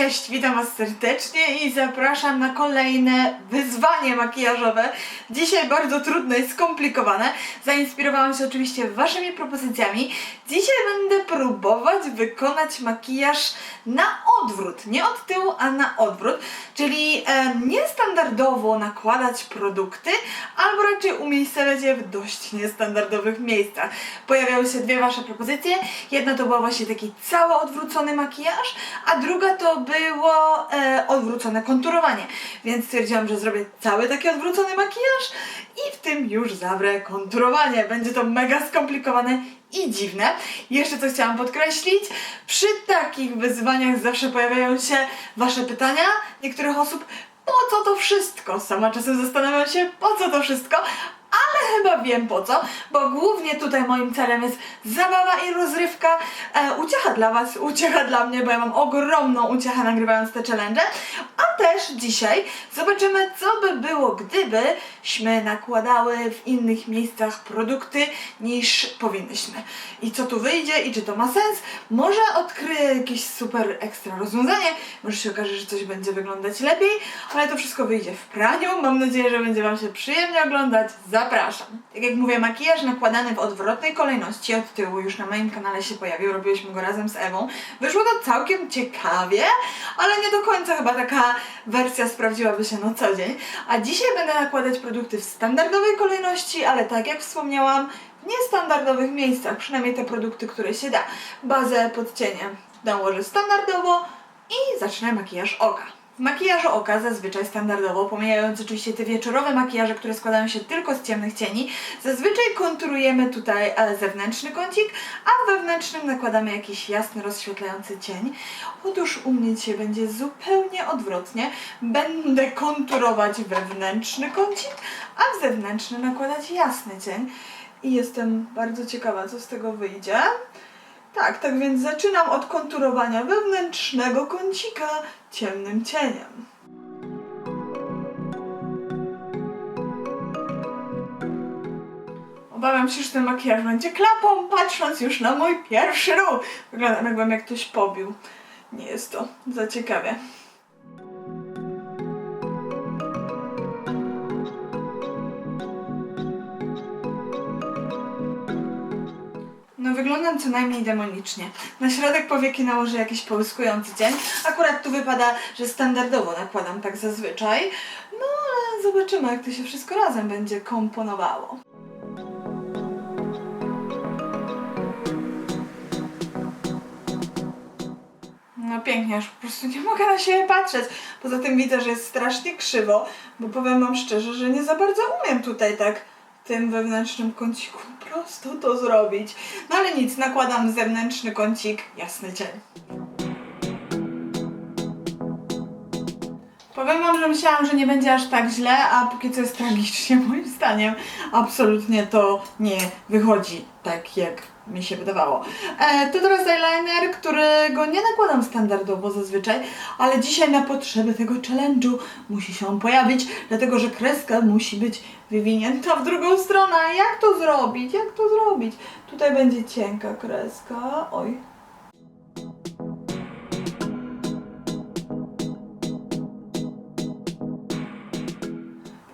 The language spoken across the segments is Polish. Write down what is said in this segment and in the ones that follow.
Cześć, witam Was serdecznie i zapraszam na kolejne wyzwanie makijażowe. Dzisiaj bardzo trudne i skomplikowane. Zainspirowałam się oczywiście Waszymi propozycjami. Dzisiaj będę próbować wykonać makijaż na odwrót. Nie od tyłu, a na odwrót. Czyli e, niestandardowo nakładać produkty, albo raczej umiejscowiać je w dość niestandardowych miejscach. Pojawiały się dwie Wasze propozycje. Jedna to była właśnie taki cały odwrócony makijaż, a druga to było e, odwrócone konturowanie. Więc stwierdziłam, że zrobię cały taki odwrócony makijaż i w tym już zawrę konturowanie. Będzie to mega skomplikowane i dziwne. Jeszcze co chciałam podkreślić, przy takich wyzwaniach zawsze pojawiają się Wasze pytania, niektórych osób, po co to wszystko? Sama czasem zastanawiam się, po co to wszystko, ale chyba wiem po co, bo głównie tutaj moim celem jest zabawa i rozrywka, e, uciecha dla Was, uciecha dla mnie, bo ja mam ogromną uciechę nagrywając te challenge, a też dzisiaj zobaczymy, co by było, gdybyśmy nakładały w innych miejscach produkty niż powinnyśmy. I co tu wyjdzie i czy to ma sens? Może odkryję jakieś super ekstra rozwiązanie, może się okaże, że coś będzie wyglądać lepiej, ale to wszystko wyjdzie w praniu. Mam nadzieję, że będzie Wam się przyjemnie oglądać. Zapraszam. Tak jak mówię, makijaż nakładany w odwrotnej kolejności od tyłu już na moim kanale się pojawił, robiłyśmy go razem z Ewą. Wyszło to całkiem ciekawie, ale nie do końca chyba taka wersja sprawdziłaby się na co dzień. A dzisiaj będę nakładać produkty w standardowej kolejności, ale tak jak wspomniałam, w niestandardowych miejscach, przynajmniej te produkty, które się da. Bazę pod cienie nałożę standardowo i zacznę makijaż oka. W makijażu oka zazwyczaj standardowo, pomijając oczywiście te wieczorowe makijaże, które składają się tylko z ciemnych cieni, zazwyczaj konturujemy tutaj e, zewnętrzny kącik, a wewnętrznym nakładamy jakiś jasny, rozświetlający cień. Otóż u mnie dzisiaj będzie zupełnie odwrotnie. Będę konturować wewnętrzny kącik, a w zewnętrzny nakładać jasny cień. I jestem bardzo ciekawa, co z tego wyjdzie. Tak, tak więc zaczynam od konturowania wewnętrznego kącika ciemnym cieniem. Obawiam się, że ten makijaż będzie klapą, patrząc już na mój pierwszy ruch. Wyglądam jakbym jak ktoś pobił. Nie jest to za ciekawe. No wyglądam co najmniej demonicznie. Na środek powieki nałożę jakiś połyskujący cień. Akurat tu wypada, że standardowo nakładam tak zazwyczaj. No ale zobaczymy jak to się wszystko razem będzie komponowało. No pięknie, aż po prostu nie mogę na siebie patrzeć. Poza tym widzę, że jest strasznie krzywo, bo powiem wam szczerze, że nie za bardzo umiem tutaj tak w tym wewnętrznym kąciku prosto to zrobić. No ale nic, nakładam zewnętrzny kącik, jasny cień. Powiem wam, że myślałam, że nie będzie aż tak źle, a póki co jest tragicznie moim zdaniem. Absolutnie to nie wychodzi tak, jak mi się wydawało. E, to teraz eyeliner, którego nie nakładam standardowo zazwyczaj, ale dzisiaj na potrzeby tego challenge'u musi się on pojawić, dlatego że kreska musi być wywinięta w drugą stronę. Jak to zrobić? Jak to zrobić? Tutaj będzie cienka kreska. Oj,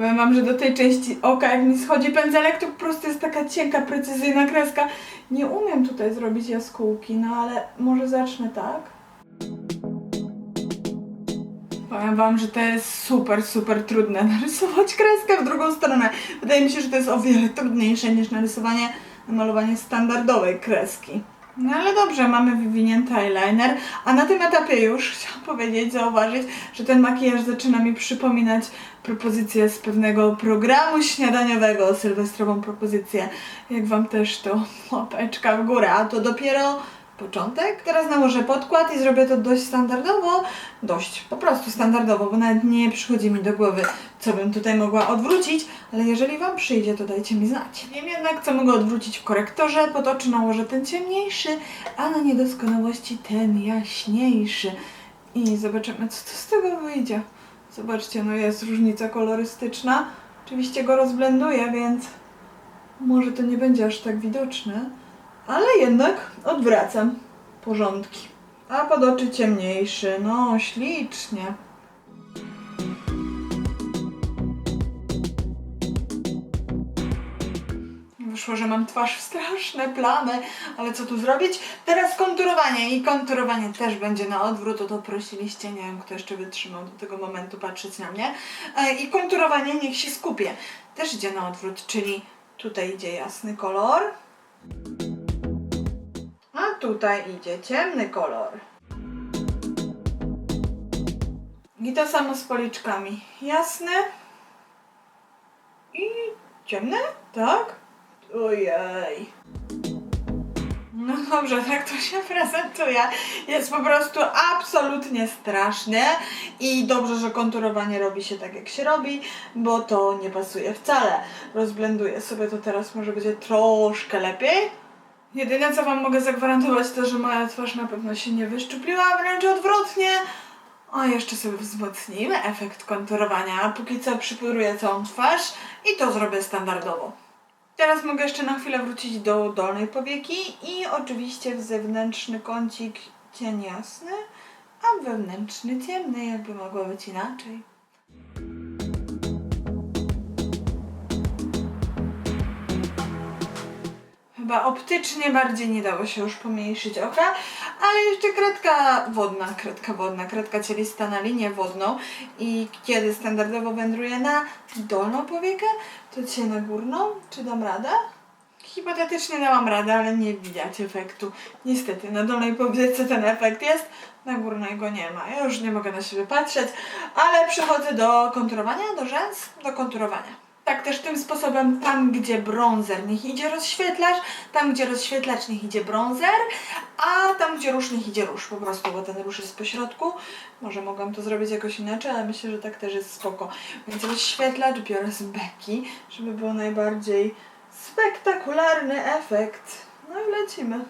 Powiem wam, że do tej części oka, jak mi schodzi pędzelek, to po prostu jest taka cienka, precyzyjna kreska. Nie umiem tutaj zrobić jaskółki, no ale może zacznę tak. Powiem wam, że to jest super, super trudne narysować kreskę w drugą stronę. Wydaje mi się, że to jest o wiele trudniejsze niż narysowanie, namalowanie standardowej kreski. No ale dobrze, mamy wywinięty eyeliner, a na tym etapie już chciałam powiedzieć, zauważyć, że ten makijaż zaczyna mi przypominać propozycję z pewnego programu śniadaniowego, sylwestrową propozycję. Jak wam też to łapeczka w górę, a to dopiero początek. Teraz nałożę podkład i zrobię to dość standardowo, dość po prostu standardowo, bo nawet nie przychodzi mi do głowy, co bym tutaj mogła odwrócić, ale jeżeli Wam przyjdzie, to dajcie mi znać. Wiem jednak, co mogę odwrócić w korektorze, pod oczy nałożę ten ciemniejszy, a na niedoskonałości ten jaśniejszy. I zobaczymy, co to z tego wyjdzie. Zobaczcie, no jest różnica kolorystyczna. Oczywiście go rozblenduję, więc może to nie będzie aż tak widoczne, ale jednak odwracam porządki. A pod oczy ciemniejszy. No, ślicznie. Wyszło, że mam twarz w straszne plamy, ale co tu zrobić? Teraz konturowanie i konturowanie też będzie na odwrót, o to prosiliście, nie wiem kto jeszcze wytrzymał do tego momentu patrzeć na mnie. E, I konturowanie niech się skupię. Też idzie na odwrót, czyli tutaj idzie jasny kolor, tutaj idzie ciemny kolor. I to samo z policzkami. Jasny i ciemny, tak? Ojej. No dobrze, tak to się prezentuje. Jest po prostu absolutnie strasznie i dobrze, że konturowanie robi się tak jak się robi, bo to nie pasuje wcale. Rozblenduję sobie to teraz, może będzie troszkę lepiej. Jedyne co Wam mogę zagwarantować to, że moja twarz na pewno się nie wyszczupliła, wręcz odwrotnie. A jeszcze sobie wzmocnimy efekt konturowania, a póki co przypudruję całą twarz i to zrobię standardowo. Teraz mogę jeszcze na chwilę wrócić do dolnej powieki i oczywiście w zewnętrzny kącik cień jasny, a wewnętrzny ciemny, jakby mogło być inaczej. Chyba optycznie bardziej nie dało się już pomniejszyć oka, ale jeszcze kredka wodna, kredka wodna, kredka cielista na linię wodną i kiedy standardowo wędruję na dolną powiekę, to dzisiaj na górną, czy dam radę? Hipotetycznie dałam radę, ale nie widać efektu. Niestety, na dolnej powiece ten efekt jest, na górnej go nie ma. Ja już nie mogę na siebie patrzeć, ale przechodzę do konturowania, do rzęs, do konturowania. Tak też tym sposobem, tam gdzie bronzer, niech idzie rozświetlacz, tam gdzie rozświetlacz, niech idzie bronzer, a tam gdzie róż, niech idzie róż po prostu, bo ten róż jest po środku. Może mogłam to zrobić jakoś inaczej, ale myślę, że tak też jest spoko. Więc rozświetlacz biorę z beki, żeby był najbardziej spektakularny efekt. No i lecimy.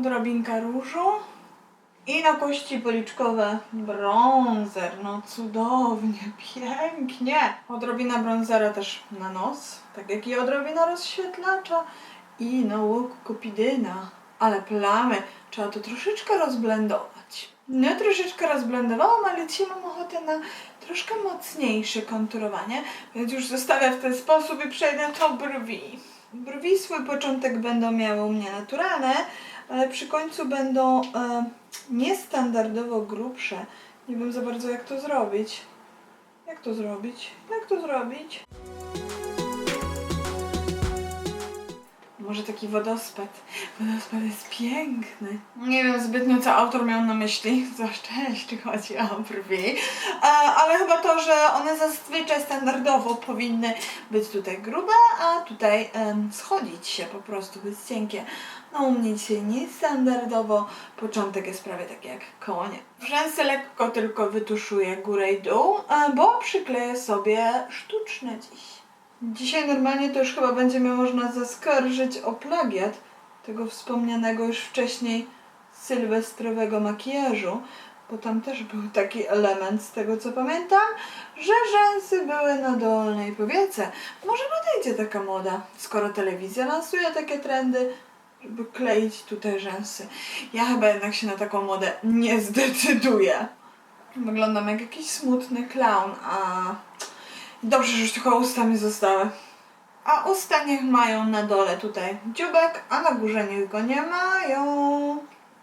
Odrobinka różu. I na kości policzkowe bronzer. No cudownie, pięknie. Odrobina bronzera też na nos, tak jak i odrobina rozświetlacza. I na łuk kupidyna. Ale plamy trzeba to troszeczkę rozblendować. No troszeczkę rozblendowałam, ale dzisiaj mam ochotę na troszkę mocniejsze konturowanie, więc już zostawię w ten sposób i przejdę do brwi. Brwi swój początek będą miały u mnie naturalne, ale przy końcu będą e, niestandardowo grubsze. Nie wiem za bardzo jak to zrobić. Jak to zrobić? Jak to zrobić? Może taki wodospad. Wodospad jest piękny. Nie wiem zbytnio, co autor miał na myśli, zwłaszcza jeśli chodzi o brwi, ale chyba to, że one zazwyczaj standardowo powinny być tutaj grube, a tutaj schodzić się po prostu, być cienkie. No u mnie dzisiaj niestandardowo, początek jest prawie taki jak konie. Rzęsy lekko tylko wytuszuję górę i dół, e, bo przykleję sobie sztuczne dziś. Dzisiaj normalnie to już chyba będzie mnie można zaskarżyć o plagiat tego wspomnianego już wcześniej sylwestrowego makijażu, bo tam też był taki element z tego co pamiętam, że rzęsy były na dolnej powiece. Może nadejdzie taka moda, skoro telewizja lansuje takie trendy, żeby kleić tutaj rzęsy. Ja chyba jednak się na taką modę nie zdecyduję. Wyglądam jak jakiś smutny clown, a dobrze, że już tylko usta mi zostały. A usta niech mają na dole tutaj dziubek, a na górze niech go nie mają.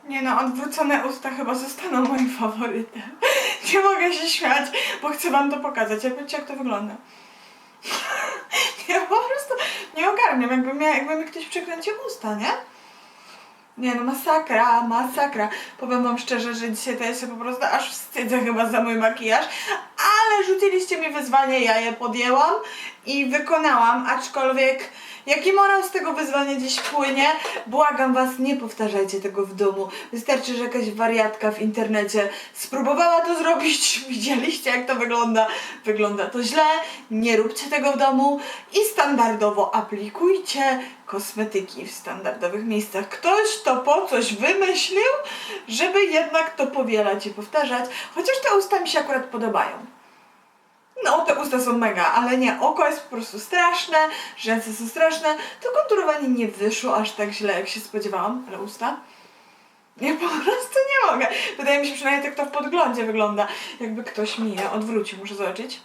Nie no, odwrócone usta chyba zostaną moim faworytem. Nie mogę się śmiać, bo chcę wam to pokazać. Jak wiecie, jak to wygląda. Ja po prostu nie ogarniam, jakby, jakby mi ktoś przekręcił usta, nie? Nie no, masakra, masakra. Powiem wam szczerze, że dzisiaj to ja się po prostu aż wstydzę chyba za mój makijaż, ale rzuciliście mi wyzwanie, ja je podjęłam i wykonałam, aczkolwiek jaki morał z tego wyzwania dziś płynie, błagam was, nie powtarzajcie tego w domu. Wystarczy, że jakaś wariatka w internecie spróbowała to zrobić, widzieliście jak to wygląda, wygląda to źle, nie róbcie tego w domu i standardowo aplikujcie kosmetyki w standardowych miejscach. Ktoś to po coś wymyślił, żeby jednak to powielać i powtarzać, chociaż te usta mi się akurat podobają. No, te usta są mega, ale nie, oko jest po prostu straszne, rzęsy są straszne, to konturowanie nie wyszło aż tak źle, jak się spodziewałam, ale usta? Ja po prostu nie mogę. Wydaje mi się przynajmniej tak to w podglądzie wygląda, jakby ktoś mi je odwrócił, muszę zobaczyć.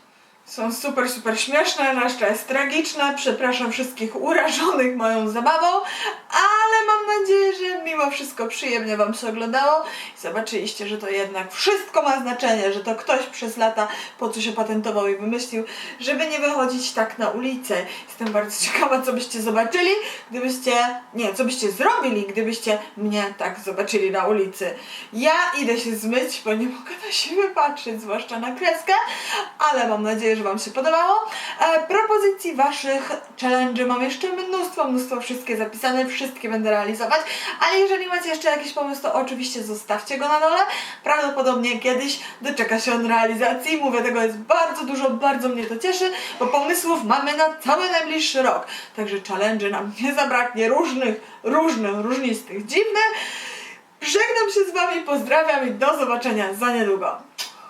Są super, super śmieszne, reszta jest tragiczna. Przepraszam wszystkich urażonych moją zabawą, ale mam nadzieję, że mimo wszystko przyjemnie Wam się oglądało i zobaczyliście, że to jednak wszystko ma znaczenie, że to ktoś przez lata po co się patentował i wymyślił, żeby nie wychodzić tak na ulicę. Jestem bardzo ciekawa, co byście zobaczyli, gdybyście, nie, co byście zrobili, gdybyście mnie tak zobaczyli na ulicy. Ja idę się zmyć, bo nie mogę na siebie patrzeć, zwłaszcza na kreskę, ale mam nadzieję, że Wam się podobało. E, propozycji Waszych challenge'y mam jeszcze mnóstwo, mnóstwo, wszystkie zapisane, wszystkie będę realizować, ale jeżeli macie jeszcze jakiś pomysł, to oczywiście zostawcie go na dole. Prawdopodobnie kiedyś doczeka się on realizacji. Mówię, tego jest bardzo dużo, bardzo mnie to cieszy, bo pomysłów mamy na cały najbliższy rok. Także challenge nam nie zabraknie różnych, różnych, różnistych, dziwnych. Żegnam się z Wami, pozdrawiam i do zobaczenia za niedługo.